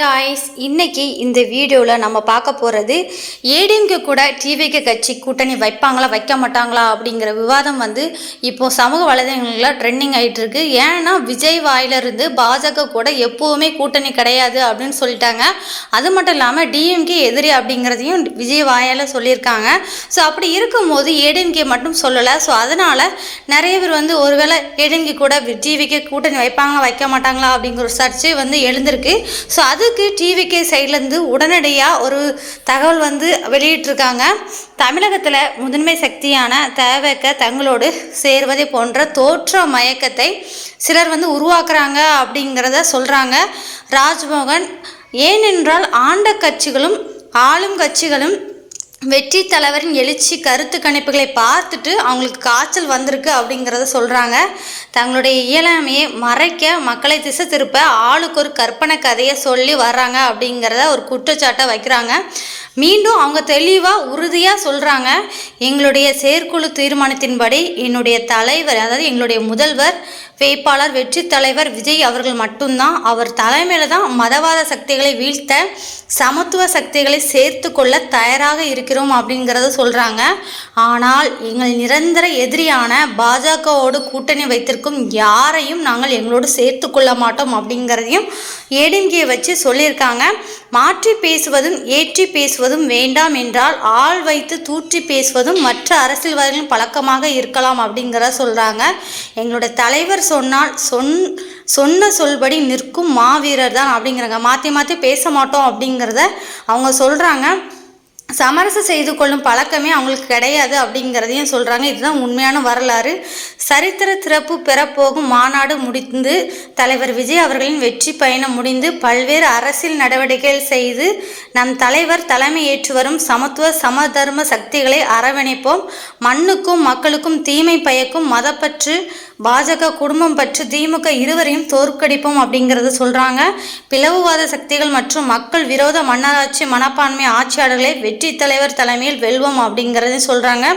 Guys இன்னைக்கு இந்த வீடியோவில் நம்ம பார்க்க போகிறது ஏடிஎம்கே கூட டிவிகே கட்சி கூட்டணி வைப்பாங்களா வைக்க மாட்டாங்களா அப்படிங்கிற விவாதம் வந்து இப்போ சமூக வலைதளங்களில் ட்ரெண்டிங் ஆகிட்டு இருக்கு. ஏன்னா விஜய் வாயிலிருந்து பாஜக கூட எப்போவுமே கூட்டணி கிடையாது அப்படின்னு சொல்லிட்டாங்க. அது மட்டும் இல்லாமல் டிஎம்கே எதிரி அப்படிங்கிறதையும் விஜய் வாயால் சொல்லியிருக்காங்க. ஸோ அப்படி இருக்கும்போது ஏடிஎம்கே மட்டும் சொல்லலை. ஸோ அதனால் நிறைய பேர் வந்து ஒருவேளை ஏடிஎம்கே கூட டிவிகே கூட்டணி வைப்பாங்களா வைக்க மாட்டாங்களா அப்படிங்கிற ஒரு சர்ச்சை வந்து எழுந்திருக்கு. ஸோ அது அதுக்கு டிவிகே சைட்லேருந்து உடனடியாக ஒரு தகவல் வந்து வெளியிட்டிருக்காங்க. தமிழகத்தில் முதன்மை சக்தியான தேவைக்க தங்களோடு சேர்வதை போன்ற தோற்ற மயக்கத்தை சிலர் வந்து உருவாக்குறாங்க அப்படிங்கிறத சொல்கிறாங்க ராஜ்மோகன் ஏனென்றால் ஆண்ட கட்சிகளும் ஆளும் கட்சிகளும் வெற்றி தலைவரின் எழுச்சி கருத்து கணிப்புகளை பார்த்துட்டு அவங்களுக்கு காய்ச்சல் வந்திருக்கு அப்படிங்கிறத சொல்கிறாங்க தங்களுடைய இயலாமையை மறைக்க மக்களை திசை திருப்ப ஆளுக்கு ஒரு கற்பனை கதையை சொல்லி வர்றாங்க அப்படிங்கிறத ஒரு குற்றச்சாட்டை வைக்கிறாங்க. மீண்டும் அவங்க தெளிவாக உறுதியாக சொல்கிறாங்க எங்களுடைய செயற்குழு தீர்மானத்தின்படி என்னுடைய தலைவர் அதாவது எங்களுடைய முதல்வர் வேட்பாளர் வெற்றி தலைவர் விஜய் அவர்கள் மட்டும்தான் அவர் தலைமையில் தான் மதவாத சக்திகளை வீழ்த்த சமத்துவ சக்திகளை சேர்த்து கொள்ள தயாராக இருக்கிறோம் அப்படிங்கிறத சொல்கிறாங்க ஆனால் எங்கள் நிரந்தர எதிரியான பாஜகவோடு கூட்டணி வைத்திருக்கும் யாரையும் நாங்கள் எங்களோடு சேர்த்து கொள்ள மாட்டோம் அப்படிங்கிறதையும் ஏடிஎம்கே வச்சு சொல்லியிருக்காங்க. மாற்றி பேசுவதும் ஏற்றி பேசுவதும் வேண்டாம் என்றால் ஆள் வைத்து தூற்றி பேசுவதும் மற்ற அரசியல்வாதிகளின் பழக்கமாக இருக்கலாம் அப்படிங்கிறத சொல்கிறாங்க எங்களோட தலைவர் சொன்னால் சொன் சொன்ன சொல்படி நிற்கும் மாவீரர் தான் அப்படிங்கிறாங்க. மாற்றி மாற்றி பேச மாட்டோம் அப்படிங்கிறத அவங்க சொல்கிறாங்க சமரசம் செய்து கொள்ளும் பழக்கமே அவங்களுக்கு கிடையாது அப்படிங்கிறதையும் சொல்கிறாங்க இதுதான் உண்மையான வரலாறு. சரித்திர திறப்பு பெறப்போகும் மாநாடு முடிந்து தலைவர் விஜய் அவர்களின் வெற்றி பயணம் முடிந்து பல்வேறு அரசியல் நடவடிக்கைகள் செய்து நம் தலைவர் தலைமை ஏற்று வரும் சமத்துவ சமதர்ம சக்திகளை அரவணைப்போம். மண்ணுக்கும் மக்களுக்கும் தீமை பயக்கும் மதப்பற்று பாஜக குடும்பம் பற்றி திமுக இருவரையும் தோற்கடிப்போம் அப்படிங்கிறது சொல்கிறாங்க பிளவுவாத சக்திகள் மற்றும் மக்கள் விரோத மன்னராட்சி மனப்பான்மை ஆட்சியாளர்களை வெற்றி தலைவர் தலைமையில் வெல்வோம் அப்படிங்கிறது சொல்கிறாங்க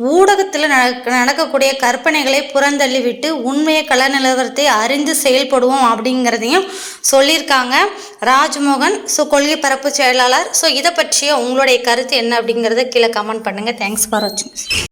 ஊடகத்தில் நடக்கக்கூடிய கற்பனைகளை புறந்தள்ளிவிட்டு உண்மையை கள நிலவரத்தை அறிந்து செயல்படுவோம் அப்படிங்கிறதையும் சொல்லியிருக்காங்க. ராஜ்மோகன் ஸோ கொள்கை பரப்பு செயலாளர். ஸோ இதை பற்றிய உங்களுடைய கருத்து என்ன அப்படிங்கிறத கீழே கமெண்ட் பண்ணுங்கள் தேங்க்ஸ் ஃபார் வாட்சிங்